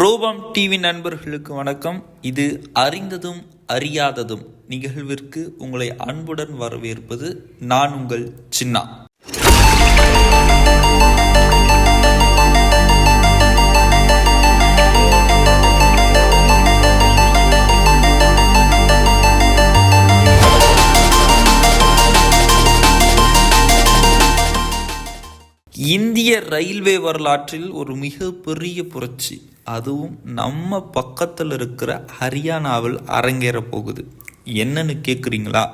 ரூபம் டிவி நண்பர்களுக்கு வணக்கம். இது அறிந்ததும் அறியாததும் நிகழ்விற்கு உங்களை அன்புடன் வரவேற்பது நான் உங்கள் சின்னா. இந்திய ரயில்வே வரலாற்றில் ஒரு மிகப்பெரிய புரட்சி. அதுவும் நம்ம பக்கத்தில் இருக்கிற ஹரியானாவில் அரங்கேற போகுது. என்னன்னு கேட்குறீங்களா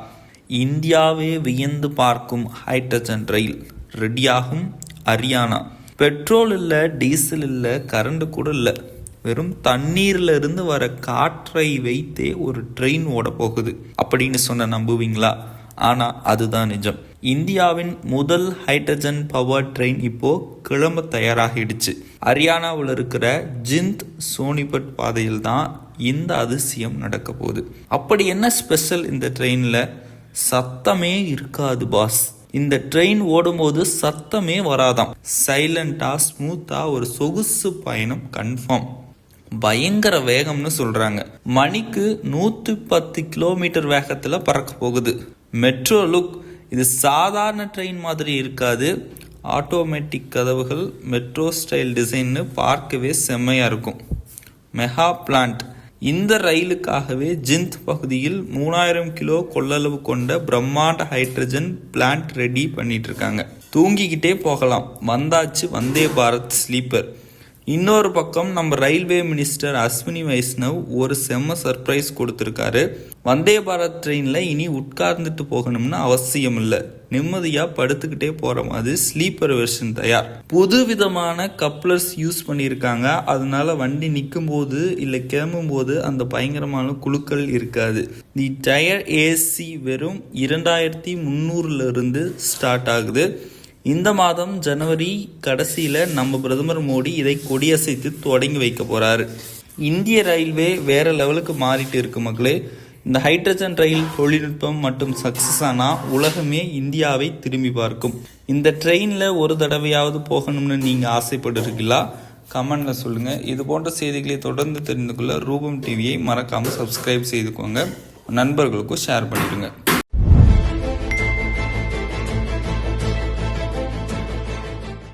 இந்தியாவே வியந்து பார்க்கும் ஹைட்ரஜன் ரயில் ரெடியாகும் ஹரியானா. பெட்ரோல் இல்லை டீசல் இல்லை கரண்ட் கூட இல்லை. வெறும் தண்ணீர்ல இருந்து வர காற்றை வைத்தே ஒரு ட்ரெயின் ஓட போகுது. அப்படின்னு சொன்ன நம்புவீங்களா? ஆனால் அதுதான் நிஜம். இந்தியாவின் முதல் ஹைட்ரஜன் பவர் ட்ரெயின் இப்போ கிளம்ப தயாராகிடுச்சு. ஹரியானாவில் இருக்கிற ஜிந்த் சோனிபட் பாதையில் தான் இந்த அதிசயம் நடக்க போகுது. அப்படி என்ன ஸ்பெஷல் இந்த ட்ரெயினில் சத்தமே இருக்காது பாஸ் இந்த ட்ரெயின் ஓடும்போது சத்தமே வராதாம். சைலண்டாக ஸ்மூத்தாக ஒரு சொகுசு பயணம் கன்ஃபார்ம் பயங்கர வேகம்னு சொல்கிறாங்க மணிக்கு நூற்றி பத்து கிலோமீட்டர் வேகத்தில் பறக்க போகுது. மெட்ரோ லுக் இது சாதாரண ட்ரெயின் மாதிரி இருக்காது. ஆட்டோமேட்டிக் கதவுகள் மெட்ரோ ஸ்டைல் டிசைன்னு பார்க்கவே செம்மையாக இருக்கும். மெகா பிளான்ட் இந்த ரயிலுக்காகவே ஜிந்த் பகுதியில் மூணாயிரம் கிலோ கொள்ளளவு கொண்ட பிரம்மாண்ட ஹைட்ரஜன் பிளான்ட் ரெடி பண்ணிட்டு இருக்காங்க. தூங்கிக்கிட்டே போகலாம். வந்தாச்சு வந்தே பாரத் ஸ்லீப்பர் இன்னொரு பக்கம் நம்ம ரயில்வே மினிஸ்டர் அஸ்வினி வைஷ்ணவ் ஒரு செம்ம சர்ப்ரைஸ் கொடுத்துருக்காரு. வந்தே பாரத் ட்ரெயினில் இனி உட்கார்ந்துட்டு போகணும்னு அவசியம் இல்லை நிம்மதியாக படுத்துக்கிட்டே போகிற மாதிரி ஸ்லீப்பர் வெர்ஷன் தயார். புது விதமான கப்ளர்ஸ் யூஸ் பண்ணியிருக்காங்க. அதனால வண்டி நிற்கும் போது இல்லை கிளம்பும் போது அந்த பயங்கரமான குழுக்கள் இருக்காது. தி டயர் ஏசி வெறும் இரண்டாயிரத்தி முந்நூறுலேருந்து ஸ்டார்ட் ஆகுது. இந்த மாதம் ஜனவரி கடைசியில் நம்ம பிரதமர் மோடி இதை கொடியசைத்து தொடங்கி வைக்க போகிறார் இந்திய ரயில்வே வேறு லெவலுக்கு மாறிட்டு இருக்கு மக்களே. இந்த ஹைட்ரஜன் ரயில் தொழில்நுட்பம் மற்றும் சக்ஸஸ் ஆனால் உலகமே இந்தியாவை திரும்பி பார்க்கும். இந்த ட்ரெயினில் ஒரு தடவையாவது போகணும்னு நீங்கள் ஆசைப்பட்டிருக்கீங்களா? கமெண்டில் சொல்லுங்கள் இது போன்ற செய்திகளை தொடர்ந்து தெரிந்து கொள்ள ரூபம் டிவியை மறக்காமல் சப்ஸ்கிரைப் செய்துக்கோங்க. நண்பர்களுக்கும் ஷேர் பண்ணிடுங்க.